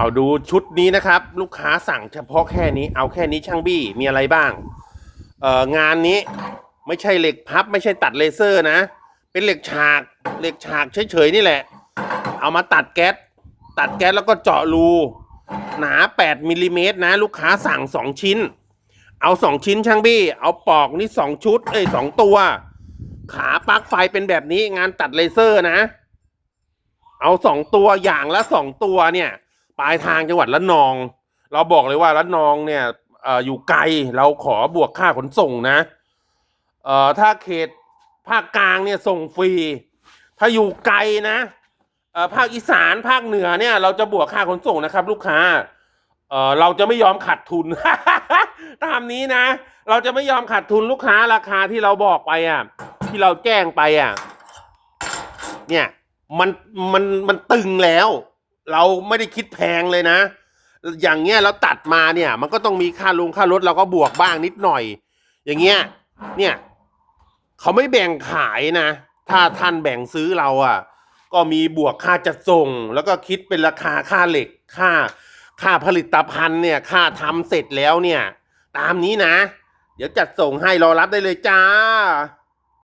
เอาดูชุดนี้นะครับ ลูกค้าสั่งเฉพาะแค่นี้เอาแค่นี้ช่างบี้มีอะไรบ้างเอ่องานนี้ไม่ใช่เหล็กพับ ไม่ใช่ตัดเลเซอร์นะ เป็นเหล็กฉากเหล็กฉากเฉยๆนี่แหละ เอามาตัดแก๊สตัดแก๊สแล้วก็เจาะรูหนา 8มิลลิเมตรนะ ลูกค้าสั่ง 2 ชิ้น เอาสองชิ้นช่างบี้ เอาปอกนี่สองชุด เอ้ยสองตัว ขาปลั๊กไฟเป็นแบบนี้งานตัดเลเซอร์นะ เอาสองตัวอย่างละสองตัวเนี่ย ปลายทางจังหวัดละนอง เราบอกเลยว่าละนองเนี่ยออยู่ไกลเราขอบวกค่าขนส่งนะเอ่อถ้าเขตภาคกลางเนี่ยส่งฟรี ถ้าอยู่ไกลนะเอ่อภาคอีสานภาคเหนือเนี่ย เราจะบวกค่าขนส่งนะครับ ลูกค้าเออเราจะไม่ยอมขาดทุน ตามนี้นะ เราจะไม่ยอมขาดทุนลูกค้าราคาที่เราบอกไปอะที่เราแจ้งไปอะเนี่ยมันมันมันตึงแล้ว เราไม่ได้คิดแพงเลยนะ อย่างเงี้ยเราตัดมาเนี่ย มันก็ต้องมีค่าลงค่ารถเราก็บวกบ้างนิดหน่อย อย่างเงี้ย เนี่ยเขาไม่แบ่งขายนะ ถ้าท่านแบ่งซื้อเราอะ ก็มีบวกค่าจัดส่ง แล้วก็คิดเป็นราคาค่าเหล็ก ค่า ค่าผลิตภัณฑ์เนี่ย ค่าทำเสร็จแล้วเนี่ย ตามนี้นะ เดี๋ยวจัดส่งให้รอรับได้เลยจ้า